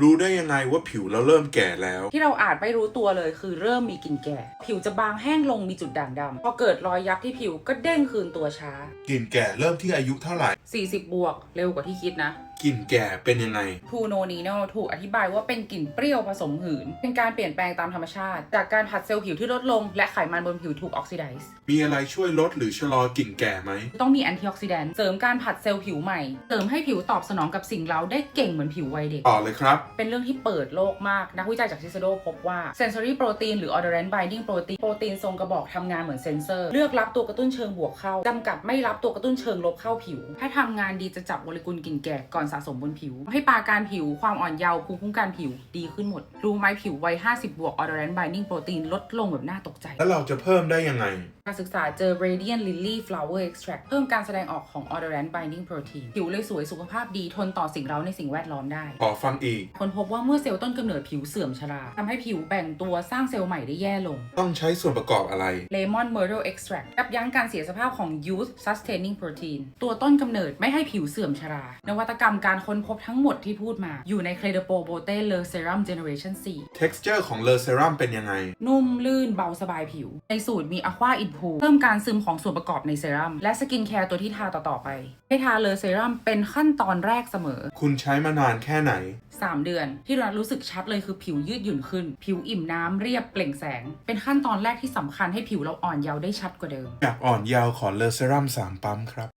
รู้ได้ยังไงว่าผิวเราเริ่มแก่แล้ว ที่เราอาจไม่รู้ตัวเลยคือเริ่มมีกลิ่นแก่ ผิวจะบางแห้งลงมีจุดด่างดำพอเกิดรอยยับที่ผิวก็เด้งคืนตัวช้า กลิ่นแก่เริ่มที่อายุเท่าไหร่ 40 บวกเร็วกว่าที่คิดนะ กลิ่นแก่เป็นยังไงทูโนนีโนถูกอธิบายว่าเป็นกลิ่นเปรี้ยวผสมหืน เป็นการเปลี่ยนแปลงตามธรรมชาติ จากการผัดเซลล์ผิวที่ลดลง และไขมันบนผิวถูกออกซิไดซ์มีอะไรช่วยลดหรือชะลอกลิ่นแก่ไหม ต้องมีแอนตี้ออกซิแดนต์เสริมการผัดเซลล์ผิวใหม่ เสริมให้ผิวตอบสนองกับสิ่งเร้าได้เก่งเหมือนผิววัยเด็ก ต่อเลยครับ เป็นเรื่องที่เปิดโลกมาก นักวิจัยจากซิซโดพบว่า sensory protein หรือ odorant binding protein โปรตีนทรงกระบอกทำงานเหมือนเซนเซอร์ เลือกรับตัวกระตุ้นเชิงบวกเข้าจำกัดไม่รับตัวกระตุ้นเชิงลบเข้าผิว ถ้าทำงานดีจะจับโมเลกุลกลิ่นแก่ก่อนสะสมบนผิว ให้ปราการผิวความอ่อนเยาว์ภูมิคุ้มกันผิวดีขึ้นหมด รู้ไหมผิววัย 50 บวก odorant binding protein ลดลงแบบน่าตกใจ แล้วเราจะเพิ่มได้ยังไง การศึกษาเจอ radiant lily flower extract เพิ่มการแสดงออกของ odorant binding protein ผิวเลยสวยสุขภาพดีทนต่อสิ่งเร้าในสิ่งแวดล้อมได้ ขอฟังอีก คนพบว่าเมื่อเซลล์ต้นกำเนิดผิวเสื่อมชราทำให้ผิวแบ่งตัวสร้างเซลล์ใหม่ได้แย่ลง ต้องใช้ส่วนประกอบอะไร Lemon Myrtle Extract ยับยั้งการเสียสภาพของ Youth Sustaining Protein ตัวต้นกำเนิดไม่ให้ผิวเสื่อมชรา นวัตกรรมการค้นพบทั้งหมดที่พูดมา อยู่ใน Credible Bote Le Serum Generation 4 texture ของเลเซรั่มเป็นยังไง นุ่มลื่นเบาสบายผิว ในสูตรมี Aqua Improve เพิ่มการซึมของส่วนประกอบในเซรั่มและสกินแคร์ตัวที่ทาต่อๆไป ให้ทาเลเซรั่มเป็นขั้นตอนแรกเสมอ คุณใช้มานานแค่ไหน 3 เดือน ที่เรารู้สึกชัดเลยคือผิวยืดหยุ่นขึ้น ผิวอิ่มน้ำเรียบเปล่งแสง เป็นขั้นตอนแรกที่สำคัญให้ผิวเราอ่อนเยาว์ได้ชัดกว่าเดิม อยากอ่อนเยาว์ขอเลเซรั่ม3ปั๊มครับ